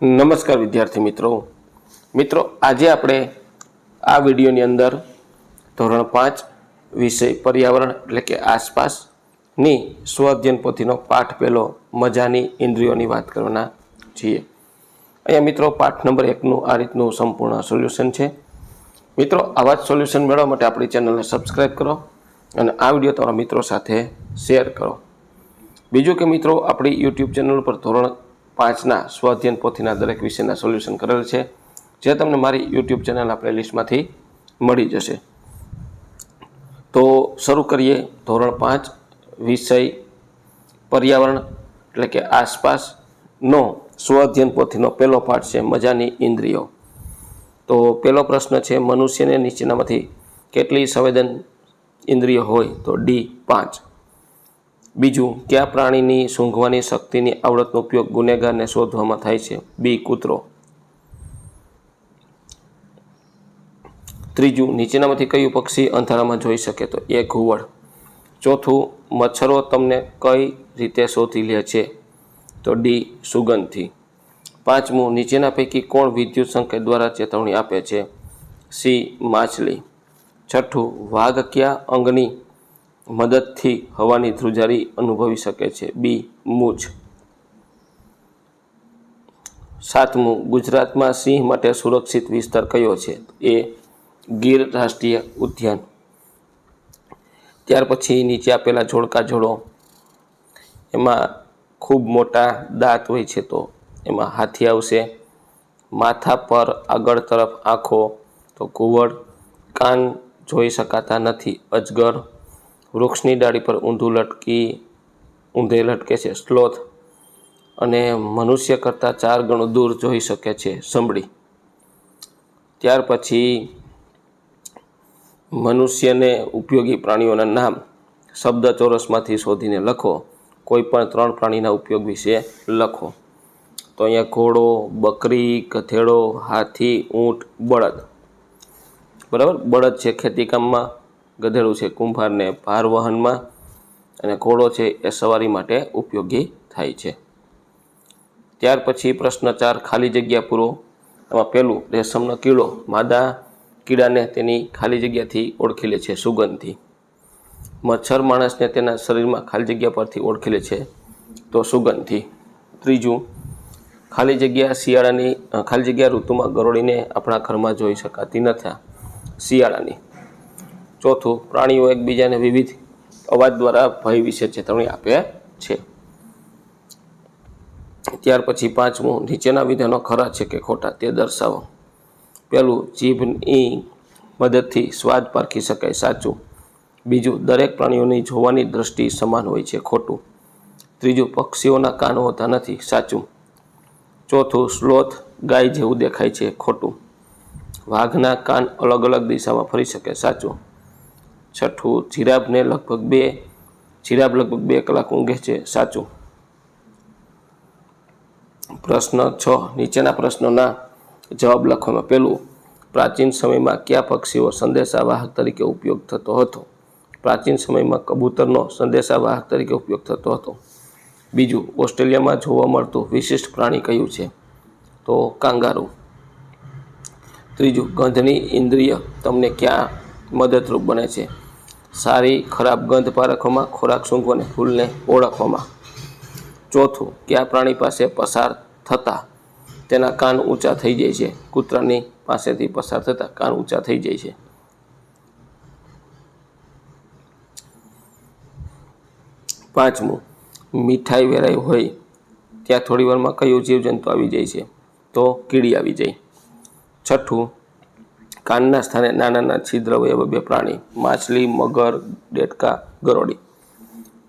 નમસ્કાર વિદ્યાર્થી મિત્રો. મિત્રો, આજે આપણે આ વિડીયોની અંદર ધોરણ પાંચ વિષય પર્યાવરણ એટલે કે આસપાસની સ્વઅધ્યયન પોથીનો પાઠ પહેલો મજાની ઇન્દ્રિયોની વાત કરવાના છીએ. અહીંયા મિત્રો, પાઠ નંબર એકનું આ રીતનું સંપૂર્ણ સોલ્યુશન છે. મિત્રો, આવા જ સોલ્યુશન મેળવવા માટે આપણી ચેનલને સબસ્ક્રાઈબ કરો અને આ વીડિયો તમારા મિત્રો સાથે શેર કરો. બીજું કે મિત્રો, આપણી યુટ્યુબ ચેનલ પર ધોરણ પાંચના સ્વાધ્યન પોથીના દરેક વિષયના સોલ્યુશન કરેલ છે, જે તમને મારી યુટ્યુબ ચેનલના પ્લેલિસ્ટમાંથી મળી જશે. તો શરૂ કરીએ ધોરણ પાંચ, વિષય પર્યાવરણ, એટલે કે આસપાસનો સ્વાધ્યન પોથીનો પહેલો પાઠ છે, મજાની ઇન્દ્રિયો. તો પહેલો પ્રશ્ન છે, મનુષ્યને નીચેનામાંથી કેટલી સંવેદન ઇન્દ્રિયો હોય? તો ડી પાંચ. બીજું, કયા પ્રાણીની સૂંઘવાની શક્તિની આવડતનો ઉપયોગ ગુનેગારને શોધવામાં થાય છે? બી, કૂતરો. ત્રીજું, નીચેનામાંથી કયું પક્ષી અંધારામાં જોઈ શકે તો? એ, ઘુવડ. ચોથું, મચ્છરો તમને કઈ રીતે શોધી લે છે? તો ડી, સુગંધથી. પાંચમું, નીચેના પૈકી કોણ વિદ્યુત સંકેત દ્વારા ચેતવણી આપે છે? સી, માછલી. છઠ્ઠું, વાઘ કયા અંગની મદદથી હવાની ધ્રુજારી અનુભવી શકે છે. બી. મૂછ. સાતમું, ગુજરાતમાં સિંહ માટે સુરક્ષિત વિસ્તાર કયો છે? એ. ગીર રાષ્ટ્રીય ઉદ્યાન. ત્યાર પછી નીચે આપેલા જોડકા જોડો. એમાં ખૂબ મોટા દાંત હોય છે તો એમાં હાથી આવશે. માથા પર આગળ તરફ આંખો. તો કુવડ કાન જોઈ શકાતા નથી. અજગર. વૃક્ષની ડાળી પર ઊંધું લટકી, ઊંધે લટકે છે સ્લોથ અને મનુષ્ય કરતાં ચાર ગણું દૂર જોઈ શકે છે સંભળી. ત્યાર પછી મનુષ્યને ઉપયોગી પ્રાણીઓના નામ શબ્દ ચોરસમાંથી શોધીને લખો. કોઈ પણ ત્રણ પ્રાણીના ઉપયોગ વિશે લખો. તો અહીંયા ઘોડો, બકરી કથેડો હાથી, ઊંટ, બળદ. બરાબર? બળદ છે ખેતીકામમાં. ગધેડું છે કુંભારને ભાર વહનમાં અને ઘોડો છે એ સવારી માટે ઉપયોગી થાય છે. ત્યાર પછી પ્રશ્ન ચાર, ખાલી જગ્યા પૂરો. એમાં પહેલું, રેશમનો કીડો માદા કીડાને તેની ખાલી જગ્યાથી ઓળખી લે છે, સુગંધથી. મચ્છર માણસને તેના શરીરમાં ખાલી જગ્યા પરથી ઓળખી લે છે, તો સુગંધથી. ત્રીજું, ખાલી જગ્યા શિયાળાની ખાલી જગ્યા ઋતુમાં ગરોળીને આપણા ઘરમાં જોઈ શકાતી નથી. શિયાળાની. ચોથું, પ્રાણીઓ એકબીજાને વિવિધ અવાજ દ્વારા ભય વિશે ચેતવણી આપે છે. ત્યાર પછી પાંચમું, નીચેના વિધાનો ખરા છે કે ખોટા તે દર્શાવો. પહેલું, જીભની મદદથી સ્વાદ પારખી શકાય, સાચું. બીજું, દરેક પ્રાણીઓની જોવાની દ્રષ્ટિ સમાન હોય છે, ખોટું. ત્રીજું, પક્ષીઓના કાન હોતા નથી, સાચું. ચોથું, સ્લોથ ગાય જેવું દેખાય છે, ખોટું. વાઘના કાન અલગ અલગ દિશામાં ફરી શકે, સાચું. છઠ્ઠું જીરાફને લગભગ બે, જીરાબ લગભગ બે કલાક ઊંઘે છે. સાચું. પ્રશ્ન છ. નીચેના પ્રશ્નોના જવાબ લખવામાં પહેલું, પ્રાચીન સમયમાં કયા પક્ષીઓ સંદેશાવાહક તરીકે ઉપયોગ થતો હતો? પ્રાચીન સમયમાં કબૂતરનો સંદેશાવાહક તરીકે ઉપયોગ થતો હતો. બીજું, ઓસ્ટ્રેલિયામાં જોવા મળતું વિશિષ્ટ પ્રાણી કયું છે? તો કાંગારૂ. ત્રીજું, ગંધની ઇન્દ્રિય તમને ક્યાં મદદરૂપ બને છે? સારી ખરાબ ગંધ પારખવામાં, ખોરાક સૂંઘવાને ફૂલને ઓળખવામાં. ચોથું, કયા પ્રાણી પાસે પસાર થતાં? તેના કાન ઊંચા થઈ જાય છે. કૂતરાની પાસેથી પસાર થતાં કાન ઊંચા થઈ જાય છે. પાંચમું, મીઠાઈ વેરાઈ હોય, ત્યાં થોડી વારમાં કયું જીવજંતુ આવી જાય છે? તો કીડી આવી જાય. છઠ્ઠું કાનના સ્થાને નાના નાના છિદ્ર હોય બે પ્રાણી, માછલી, મગર ડેટકા ગરોળી.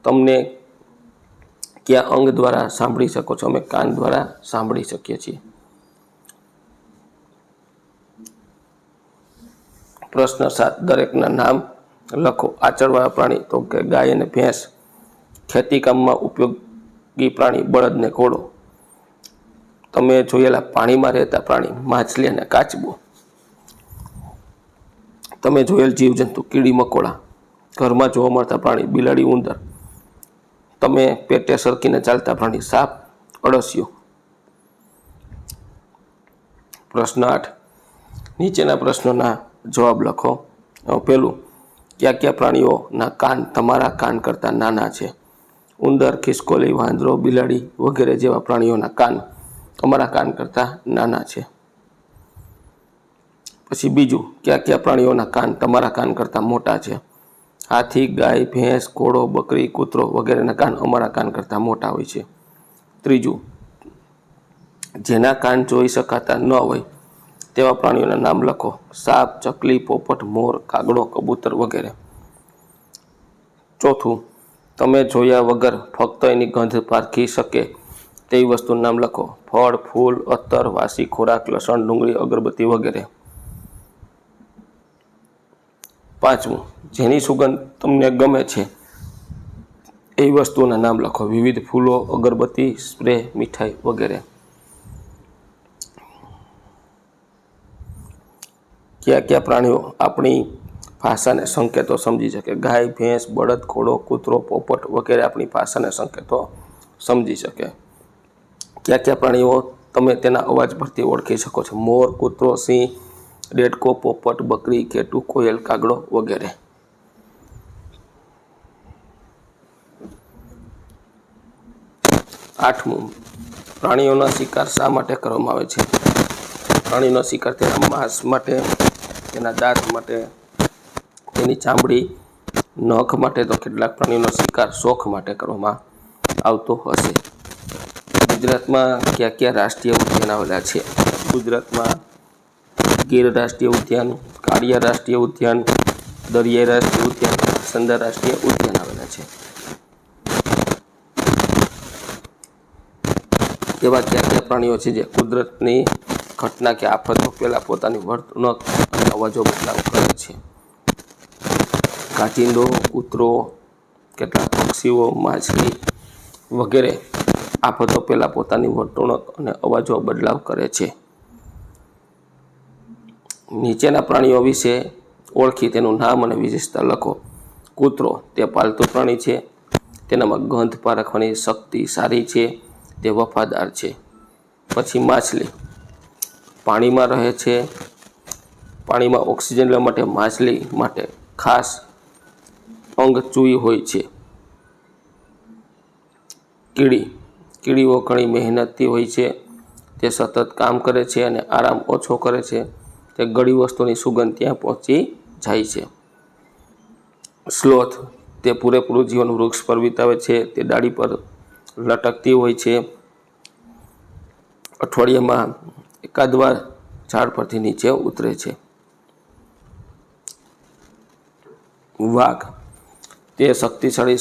તમને કયા અંગ દ્વારા સાંભળી શકો છો? અમે કાન દ્વારા સાંભળી શકીએ છીએ. પ્રશ્ન સાત, દરેકના નામ લખો. આચરવાળા પ્રાણી તો કે ગાય અને ભેંસ. ખેતીકામમાં ઉપયોગી પ્રાણી બળદને ઘોડો. તમે જોયેલા પાણીમાં રહેતા પ્રાણી, માછલી અને કાચબો. તમે જોયેલ જીવજંતુ, કીડી, મકોડા, ઘરમાં જોવા મળતા પ્રાણી, બિલાડી, ઉંદર. તમે પેટે સરકીને ચાલતા પ્રાણી, સાપ અળસિયો પ્રશ્ન આઠ. નીચેના પ્રશ્નોના જવાબ લખો. પહેલું કયા કયા પ્રાણીઓના કાન તમારા કાન કરતાં નાના છે? ઉંદર, ખિસકોલી, વાંદરો, બિલાડી વગેરે જેવા પ્રાણીઓના કાન અમારા કાન કરતાં નાના છે. પછી બીજું, કયા કયા પ્રાણીઓના કાન તમારા કાન કરતાં મોટા છે? હાથી, ગાય, ભેંસ, ઘોડો, બકરી, કૂતરો વગેરેના કાન અમારા કાન કરતાં મોટા હોય છે. ત્રીજું, જેના કાન જોઈ શકાતા ન હોય તેવા પ્રાણીઓના નામ લખો. સાપ, ચકલી, પોપટ, મોર, કાગડો, કબૂતર વગેરે. ચોથું, તમે જોયા વગર ફક્ત એની ગંધ પારખી શકે તેવી વસ્તુનું નામ લખો. ફળ, ફૂલ અત્તર વાસી, ખોરાક, લસણ, ડુંગળી, અગરબત્તી વગેરે. પાંચમું, જેની સુગંધ તમને ગમે છે, એ વસ્તુઓના નામ લખો. વિવિધ ફૂલો, અગરબત્તી, સ્પ્રે, મીઠાઈ વગેરે. કયા કયા પ્રાણીઓ આપણી ભાષાને સંકેતો સમજી શકે? ગાય, ભેંસ, બળદ, ઘોડો, કૂતરો, પોપટ વગેરે આપણી ભાષાને સંકેતો સમજી શકે. કયા કયા પ્રાણીઓ તમે તેના અવાજ પરથી ઓળખી શકો છો? મોર, કૂતરો, સિંહ ડેડકો પોપટ બકરી કેટુ કોયલ, કાગડો વગેરે. આઠમું, પ્રાણીઓનો શિકાર શા માટે કરવામાં આવે છે? પ્રાણીનો શિકાર તેના માંસ માટે, તેના દાંત માટે, તેની ચામડી, નખ માટે તો કેટલાક પ્રાણીઓનો શિકાર શોખ માટે કરવામાં આવતો હશે. ગુજરાતમાં કયા કયા રાષ્ટ્રીય ઉદ્યાન આવેલા છે? ગુજરાતમાં ગીર રાષ્ટ્રીય ઉદ્યાન, કાળિયા રાષ્ટ્રીય ઉદ્યાન, દરિયાઈ રાષ્ટ્રીય ઉદ્યાન સંદર રાષ્ટ્રીય ઉદ્યાન આવેલા છે. એવા કયા કયા પ્રાણીઓ છે જે કુદરતની ઘટના કે આફતો પહેલાં પોતાની વર્તણૂક અને અવાજો બદલાવ કરે છે? કાચિંડો કૂતરો, કેટલાક પક્ષીઓ, માછલી વગેરે આફતો પહેલાં પોતાની વર્તણૂક અને અવાજો બદલાવ કરે છે. નીચેના પ્રાણીઓ વિશે ઓળખી, તેનું નામ અને વિશેષતા લખો. કૂતરો તે પાલતુ પ્રાણી છે. તેનામાં ગંધ પારખવાની શક્તિ સારી છે. તે વફાદાર છે. પછી માછલી. પાણીમાં રહે છે. પાણીમાં ઓક્સિજન લેવા માટે માછલી માટે ખાસ અંગ ચૂઈ હોય છે. કીડી. કીડીઓ ઘણી મહેનતથી હોય છે. તે સતત કામ કરે છે અને આરામ ઓછો કરે છે. તે ગળી વસ્તુની સુગંધ ત્યાં પહોંચી જાય છે. સ્લોથ તે પૂરેપૂરું જીવન વૃક્ષ પર વિતાવે છે. તે ડાળી પર લટકતી હોય છે. અઠવાડિયામાં એકાદ વાર ઝાડ પરથી નીચે ઉતરે છે. વાઘ તે શક્તિશાળી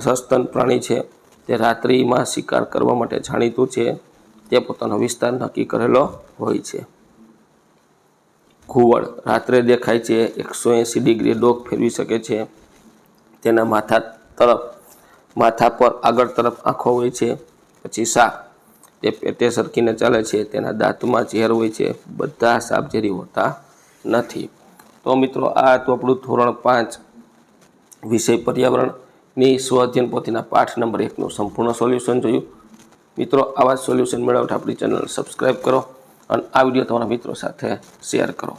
સસ્તન પ્રાણી છે. તે રાત્રિમાં શિકાર કરવા માટે જાણીતું છે. તે પોતાનો વિસ્તાર નક્કી કરેલો હોય છે. ઘુવડ રાત્રે દેખાય છે એકસો એંસી ડિગ્રી ડોક ફેરવી શકે છે. તેના માથા તરફ, માથા પર આગળ તરફ આંખો હોય છે. પછી સાપ તે પેટે સરકીને ચાલે છે, તેના દાંતમાં ઝેર હોય છે. બધા સાપ ઝેરી હોતા નથી. તો મિત્રો, આ હતું આપણું ધોરણ પાંચ વિષય પર્યાવરણની સ્વ અધ્યયન પોથીના પાઠ નંબર એકનું સંપૂર્ણ સોલ્યુશન જોયું. મિત્રો, આવા સોલ્યુશન મેળવતા આપણી ચેનલ સબસ્ક્રાઈબ કરો. અને આ વીડિયો તમારા મિત્રો સાથે શેર કરો.